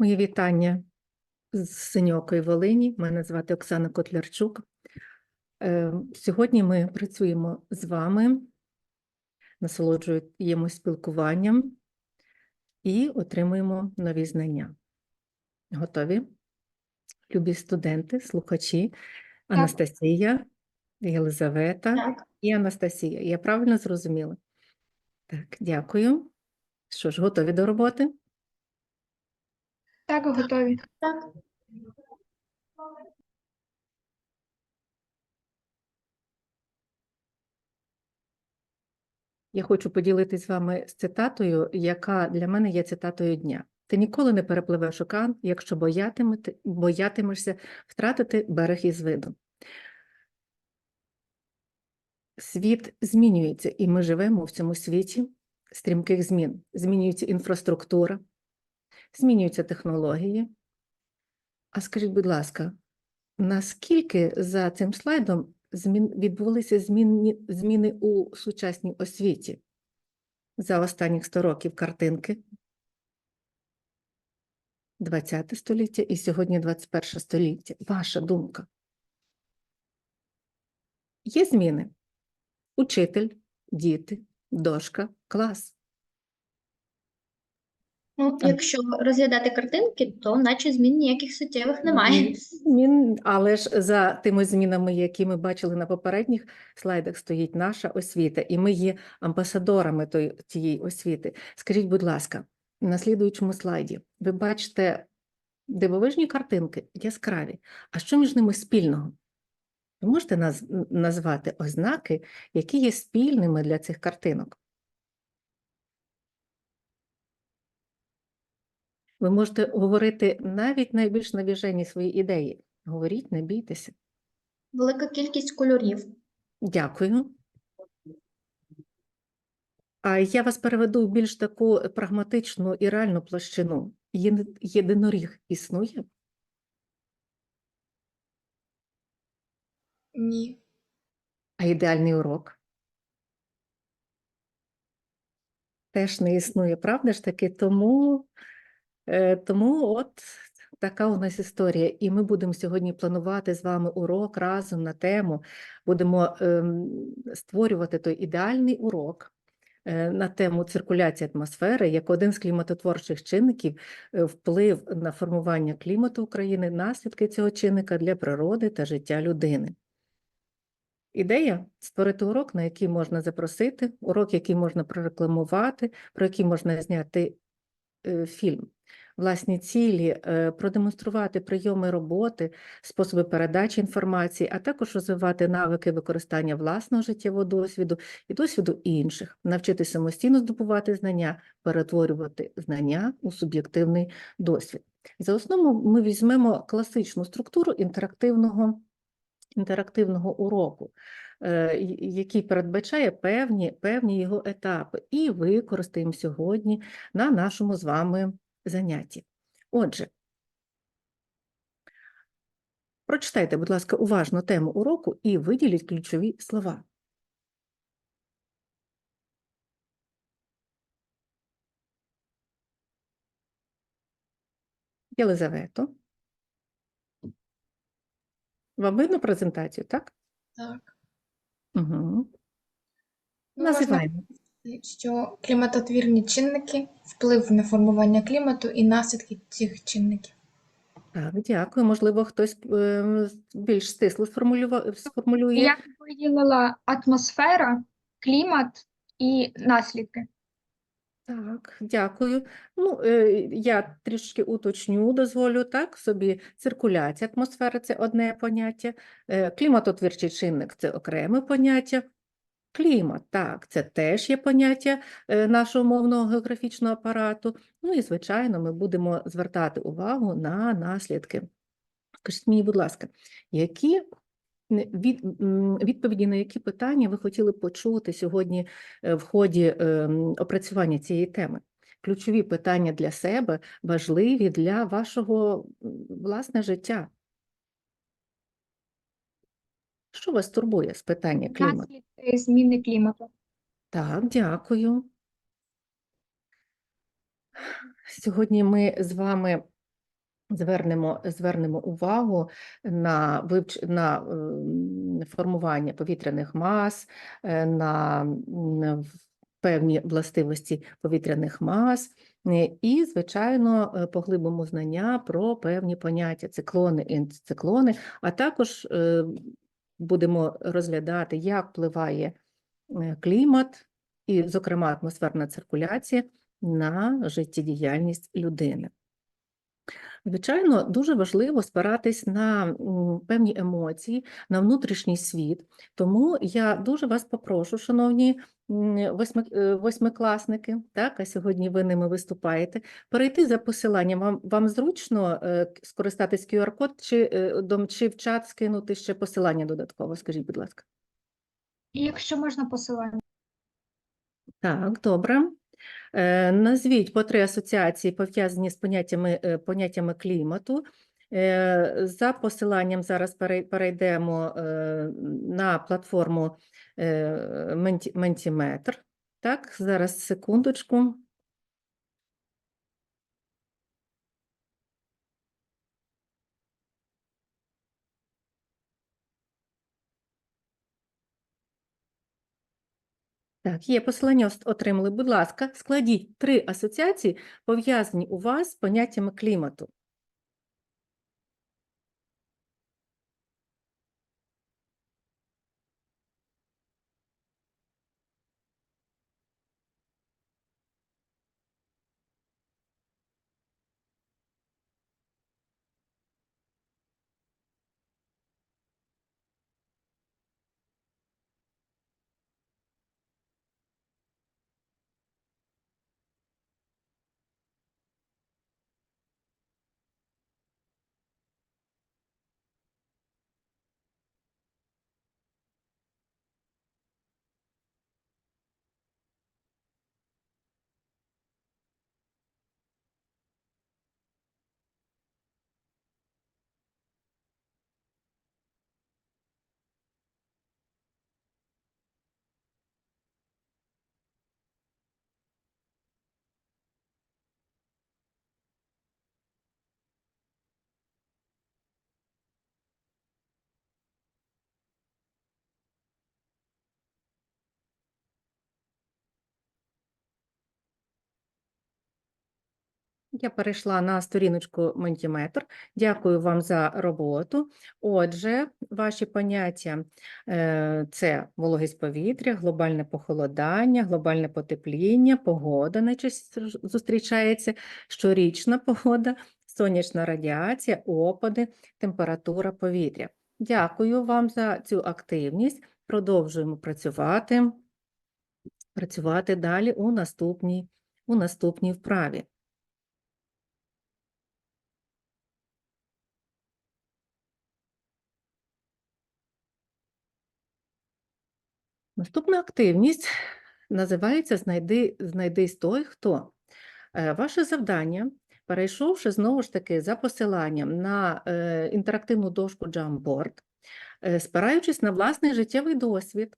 Мої вітання з Синьокої Волині. Мене звати Оксана Котлярчук. Е, Сьогодні ми працюємо з вами, насолоджуємося спілкуванням і отримуємо нові знання. Готові? Любі студенти, слухачі, Анастасія, Єлизавета Так. і Анастасія. Я правильно зрозуміла? Так, дякую. Що ж, готові до роботи? Так, готові. Так. Я хочу поділитися з вами з цитатою, яка для мене є цитатою дня. Ти ніколи не перепливеш океан, якщо боятимешся втратити берег із виду. Світ змінюється, і ми живемо в цьому світі стрімких змін. Змінюється інфраструктура, змінюються технології. А скажіть, будь ласка, наскільки за цим слайдом відбулися зміни, зміни у сучасній освіті за останніх 100 років картинки? 20 століття і сьогодні 21 століття. Ваша думка. Є зміни? Учитель, діти, дошка, клас. Ну, якщо розглядати картинки, то наче змін ніяких суттєвих немає. Змін, але ж за тими змінами, які ми бачили на попередніх слайдах, стоїть наша освіта, і ми є амбасадорами тої, тієї освіти. Скажіть, будь ласка, на слідуючому слайді ви бачите дивовижні картинки, яскраві. А що між ними спільного? Ви можете назвати ознаки, які є спільними для цих картинок? Ви можете говорити навіть найбільш навіжені свої ідеї. Говоріть, не бійтеся. Велика кількість кольорів. Дякую. А я вас переведу в більш таку прагматичну і реальну площину. Єдиноріг існує? Ні. А ідеальний урок? Теж не існує, правда ж таки? Тому, тому от така у нас історія. І ми будемо сьогодні планувати з вами урок разом на тему. Будемо ем, створювати той ідеальний урок е, на тему циркуляції атмосфери як один з кліматотворчих чинників, е, вплив на формування клімату України, наслідки цього чинника для природи та життя людини. Ідея створити урок, на який можна запросити, урок, який можна прорекламувати, про який можна зняти е, фільм. Власні цілі, е, продемонструвати прийоми роботи, способи передачі інформації, а також розвивати навики використання власного життєвого досвіду і досвіду інших, навчити самостійно здобувати знання, перетворювати знання у суб'єктивний досвід. За основу ми візьмемо класичну структуру інтерактивного інтерактивного уроку, е, який передбачає певні, певні його етапи, і використаємо сьогодні на нашому з вами занятті. Отже, прочитайте, будь ласка, уважно тему уроку і виділіть ключові слова. Єлизавето. Вам видно презентацію, так? Так. Угу. Ну, Називаємо. що кліматотвірні чинники, вплив на формування клімату і наслідки цих чинників. Так, дякую. Можливо, хтось е, більш стисло сформулює. Я б виділила атмосфера, клімат і наслідки. Так, дякую. Ну, е, я трішки уточню, дозволю так собі. Циркуляція атмосфери це одне поняття, е, кліматотвірчий чинник це окреме поняття. Клімат, так, це теж є поняття е, нашого мовного географічного апарату. Ну і, звичайно, ми будемо звертати увагу на наслідки. Скажіть мені, будь ласка, які від, відповіді на які питання ви хотіли почути сьогодні е, в ході ем, опрацювання цієї теми? Ключові питання для себе важливі для вашого власне життя. Що вас турбує з питання клімату? Зміни клімату. Так, дякую. Сьогодні ми з вами звернемо, звернемо увагу на, вивч... на ем, формування повітряних мас, е, на певні властивості повітряних мас, е, і, звичайно, е, поглибимо знання про певні поняття циклони і антициклони, а також будемо розглядати, як впливає клімат і, зокрема, атмосферна циркуляція на життєдіяльність людини. Звичайно, дуже важливо спиратись на певні емоції, на внутрішній світ. Тому я дуже вас попрошу, шановні е, восьмикласники, так, а сьогодні ви ними виступаєте, перейти за посиланням. Вам, вам зручно е, скористатись QR-код чи, е, чи в чат скинути ще посилання додатково? Скажіть, будь ласка. Якщо можна посилання. Так, добре. Е, Назвіть по три асоціації, пов'язані з поняттями, е, поняттями клімату. Е, За посиланням зараз перейдемо на платформу Ментіметр. Так, зараз секундочку. Так, є посилання отримали. Будь ласка, складіть три асоціації, пов'язані у вас з поняттями клімату. Я перейшла на сторіночку Ментіметр. Дякую вам за роботу. Отже, ваші поняття е, це вологість повітря, глобальне похолодання, глобальне потепління, погода найчастіше зустрічається, щорічна погода, сонячна радіація, опади, температура повітря. Дякую вам за цю активність. Продовжуємо працювати, працювати далі у наступній, у наступній вправі. Наступна активність називається Знайди, знайдись той, хто. Е, Ваше завдання, перейшовши знову ж таки за посиланням на е, інтерактивну дошку Jamboard, е, спираючись на власний життєвий досвід,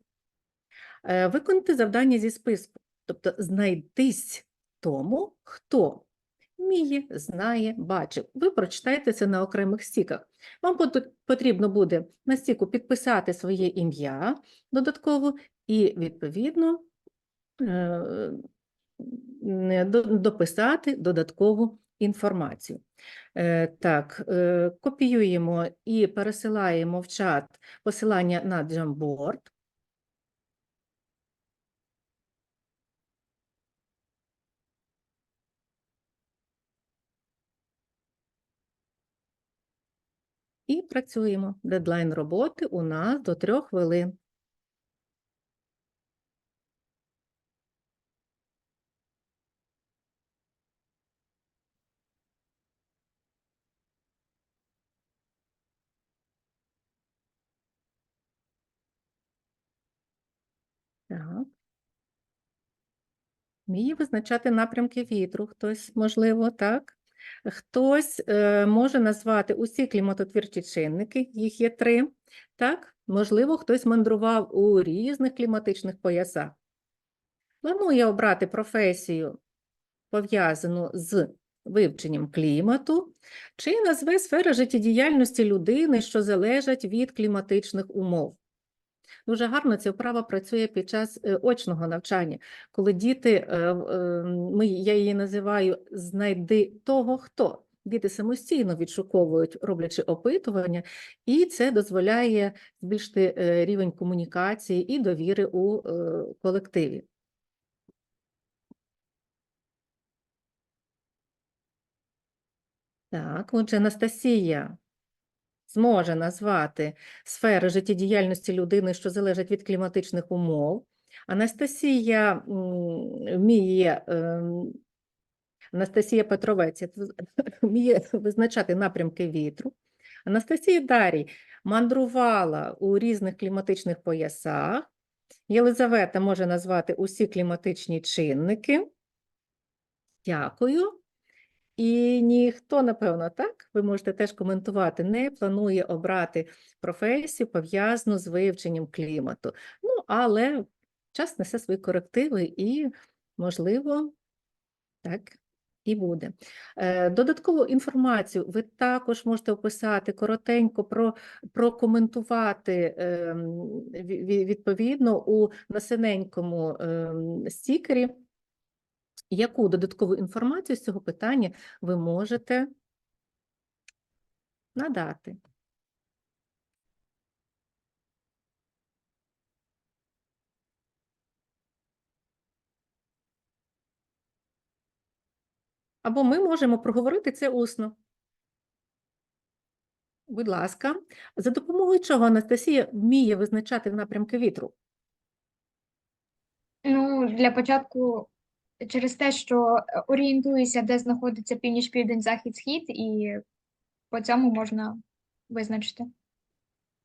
виконати завдання зі списку, тобто знайдись тому, хто вміє, знає, бачив. Ви прочитаєте це на окремих стіках. Вам потрібно буде на стіку підписати своє ім'я додатково і, відповідно, е, дописати додаткову інформацію. Е, Так, е, копіюємо і пересилаємо в чат посилання на Jamboard. І працюємо. Дедлайн роботи у нас до трьох хвилин. Так. Визначати напрямки вітру, хтось, можливо, так? Хтось е, може назвати усі кліматотвірчі чинники, їх є три, так? Можливо, хтось мандрував у різних кліматичних поясах. Планує обрати професію, пов'язану з вивченням клімату, чи назве сфери життєдіяльності людини, що залежать від кліматичних умов. Дуже гарно ця вправа працює під час е, очного навчання, коли діти, е, е, ми, я її називаю знайди того, хто. Діти самостійно відшуковують, роблячи опитування, і це дозволяє збільшити рівень комунікації і довіри у колективі. Так, отже, Анастасія зможе назвати сфери життєдіяльності людини, що залежать від кліматичних умов. Анастасія вміє, ем, Анастасія Петровець вміє визначати напрямки вітру. Анастасія Дарій мандрувала у різних кліматичних поясах. Єлизавета може назвати усі кліматичні чинники. Дякую. І ніхто, напевно, так, ви можете теж коментувати, не планує обрати професію, пов'язану з вивченням клімату. Ну, але час несе свої корективи і, можливо, так і буде. Е, Додаткову інформацію ви також можете описати коротенько, про, прокоментувати ем, ві- ві- відповідно у насиненькому ем, стікері яку додаткову інформацію з цього питання ви можете надати. Або ми можемо проговорити це усно. Будь ласка, за допомогою чого Анастасія вміє визначати напрямки вітру? Ну, для початку через те, що е, орієнтуюся, де знаходиться північ, південь, захід, схід, і по цьому можна визначити.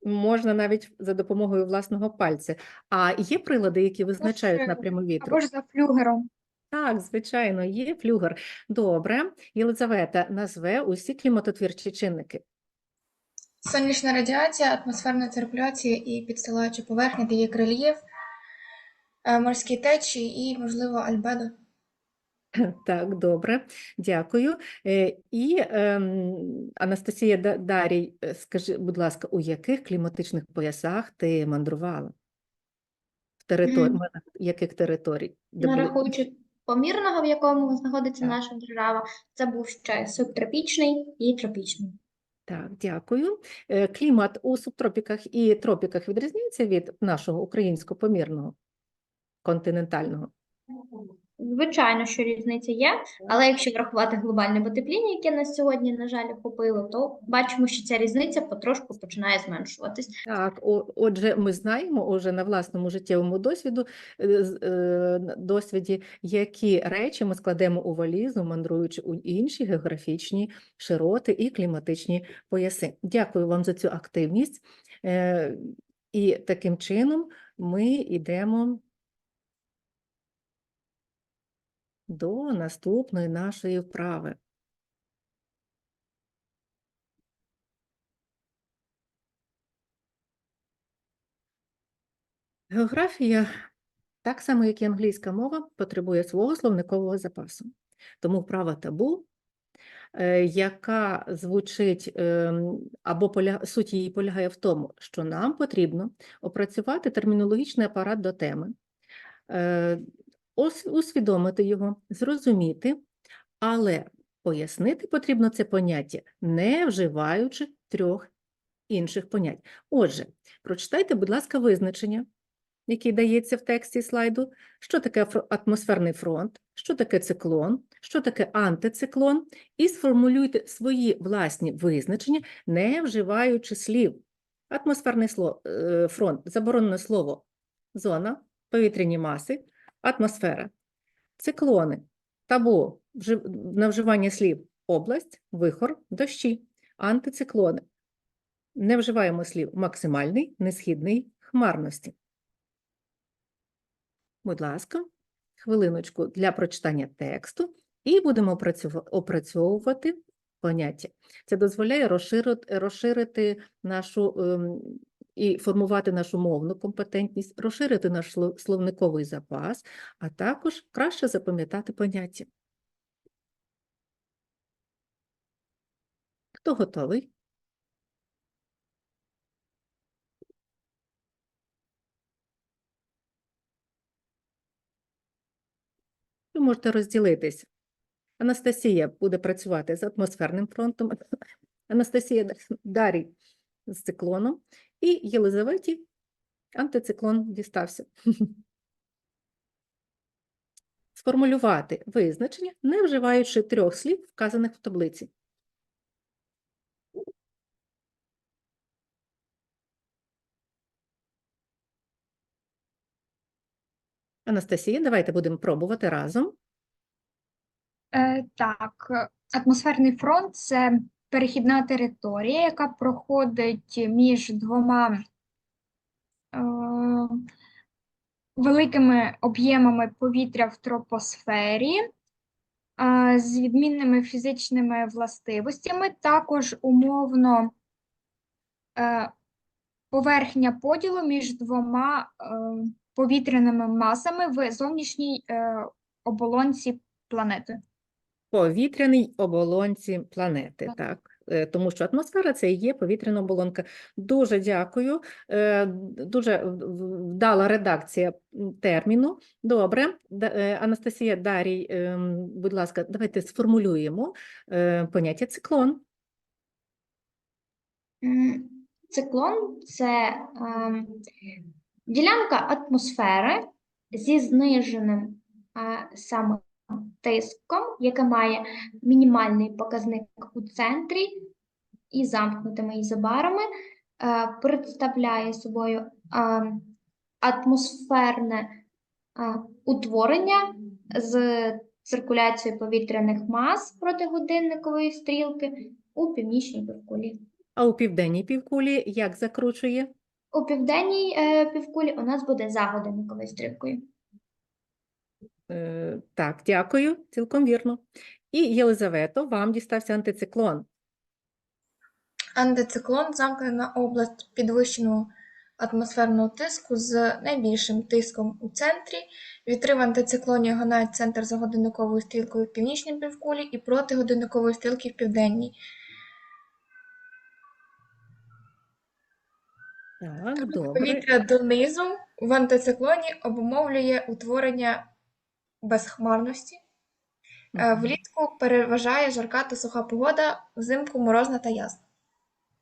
Можна навіть за допомогою власного пальця. А є прилади, які визначають напрямок вітру? Або ж за флюгером. Так, звичайно, є флюгер. Добре. Єлизавета назве усі кліматотвірчі чинники. Сонячна радіація, атмосферна циркуляція і підстилаюча поверхня, де є рельєф, е, морські течії і, можливо, альбедо. Так, добре, дякую. Е, І ем, Анастасія Дарій, е, скажи, будь ласка, у яких кліматичних поясах ти мандрувала? В території, Мгм. яких територій? Нарахуючи помірного, в якому знаходиться Так. наша держава, це був ще субтропічний і тропічний. Так, дякую. Е, Клімат у субтропіках і тропіках відрізняється від нашого українського помірного, континентального? Звичайно, що різниця є, але якщо врахувати глобальне потепління, яке нас сьогодні, на жаль, охопило, то бачимо, що ця різниця потрошку починає зменшуватись. Так, отже, ми знаємо уже на власному життєвому досвіду, е, е, досвіді, які речі ми складемо у валізу, мандруючи у інші географічні широти і кліматичні пояси. Дякую вам за цю активність. Е, І таким чином ми йдемо до наступної нашої вправи. Географія, так само як і англійська мова, потребує свого словникового запасу. Тому вправа табу, е, яка звучить ем, або поля... суть її полягає в тому, що нам потрібно опрацювати термінологічний апарат до теми, е, усвідомити його, зрозуміти, але пояснити потрібно це поняття, не вживаючи трьох інших понять. Отже, прочитайте, будь ласка, визначення який дається в тексті слайду, що таке атмосферний фронт, що таке циклон, що таке антициклон, і сформулюйте свої власні визначення, не вживаючи слів. Атмосферний е, фронт, заборонене слово зона, повітряні маси, атмосфера. Циклони, табу, на вживання слів область, вихор, дощі, антициклони. Не вживаємо слів максимальний, несхідний, хмарності. Будь ласка, хвилиночку для прочитання тексту і будемо опрацьовувати поняття. Це дозволяє розширити, розширити нашу ем, і формувати нашу мовну компетентність, розширити наш словниковий запас, а також краще запам'ятати поняття. Хто готовий? Ви можете розділитись. Анастасія буде працювати з атмосферним фронтом, Анастасія Дарій з циклоном і Єлизаветі антициклон дістався. Сформулювати визначення, не вживаючи трьох слів, вказаних в таблиці. Анастасія, давайте будемо пробувати разом. Е, так, атмосферний фронт це перехідна територія, яка проходить між двома е, великими об'ємами повітря в тропосфері е, з відмінними фізичними властивостями, також умовно е, поверхня поділу між двома е, повітряними масами в зовнішній оболонці планети. Повітряній оболонці планети, Так. Е, Тому що атмосфера це і є повітряна оболонка. Дуже дякую. Е, Дуже вдала редакція терміну. Добре. Е, Анастасія Дарій, ем, будь ласка, давайте сформулюємо поняття циклон. Циклон це ем, ділянка атмосфери зі зниженим саме тиском, яка має мінімальний показник у центрі і замкнутими ізобарами, е, представляє собою ем, атмосферне е, утворення з циркуляцією повітряних мас проти годинникової стрілки у північній півкулі. А у південній півкулі як закручує? У південній е, півкулі у нас буде за годинниковою стрілкою. Е, Так, дякую, цілком вірно. І Єлизавето, вам дістався антициклон. Антициклон замкнена область підвищеного атмосферного тиску з найбільшим тиском у центрі. Вітри в антициклоні огинають центр за годинниковою стрілкою в північній півкулі і проти годинникової стрілки в південній. Так, добре. Повітря донизу в антициклоні обумовлює утворення безхмарності. Е, Влітку переважає жарка та суха погода, взимку морозна та ясна.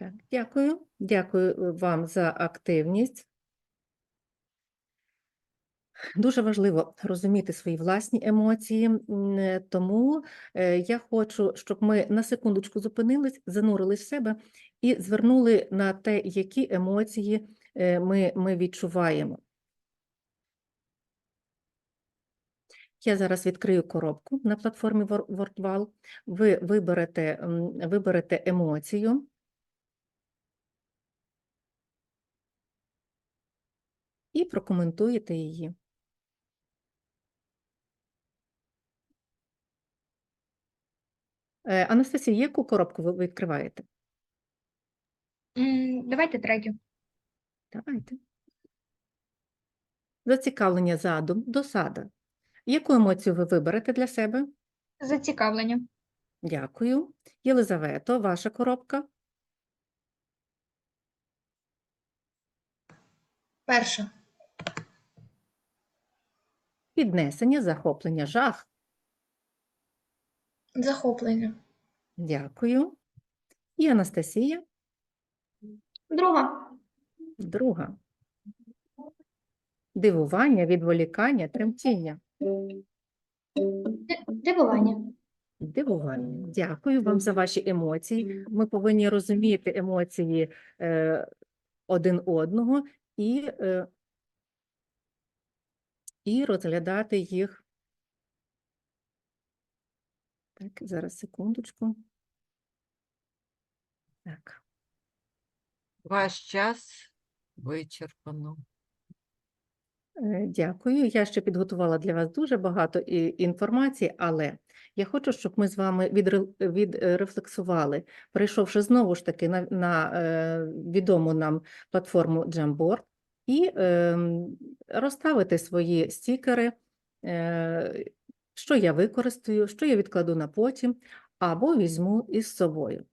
Так, дякую. Дякую е, вам за активність. Дуже важливо розуміти свої власні емоції, е, тому е, я хочу, щоб ми на секундочку зупинились, занурились в себе і звернули на те, які емоції ми, ми відчуваємо. Я зараз відкрию коробку на платформі Wor- WordWall. Ви виберете, виберете емоцію. і прокоментуєте її. Е, Анастасія, яку коробку ви відкриваєте? Давайте третю. Давайте. Зацікавлення задум, досада. Яку емоцію ви виберете для себе? Зацікавлення. Дякую. Єлизавето, ваша коробка. Перша. Піднесення, захоплення, жах. Захоплення. Дякую. І Анастасія, Друга друга. Дивування, відволікання, тремтіння. Ди- дивування. Дивування. Дякую вам за ваші емоції. Ми повинні розуміти емоції е, один одного і, е, і розглядати їх. Так, зараз секундочку. Так. Ваш час вичерпано. Е, Дякую. Я ще підготувала для вас дуже багато інформації, але я хочу, щоб ми з вами відре- відрефлексували, перейшовши знову ж таки на, на е, відому нам платформу Jamboard і ем, розставити свої стікери, е, що я використаю, що я відкладу на потім, або візьму із собою.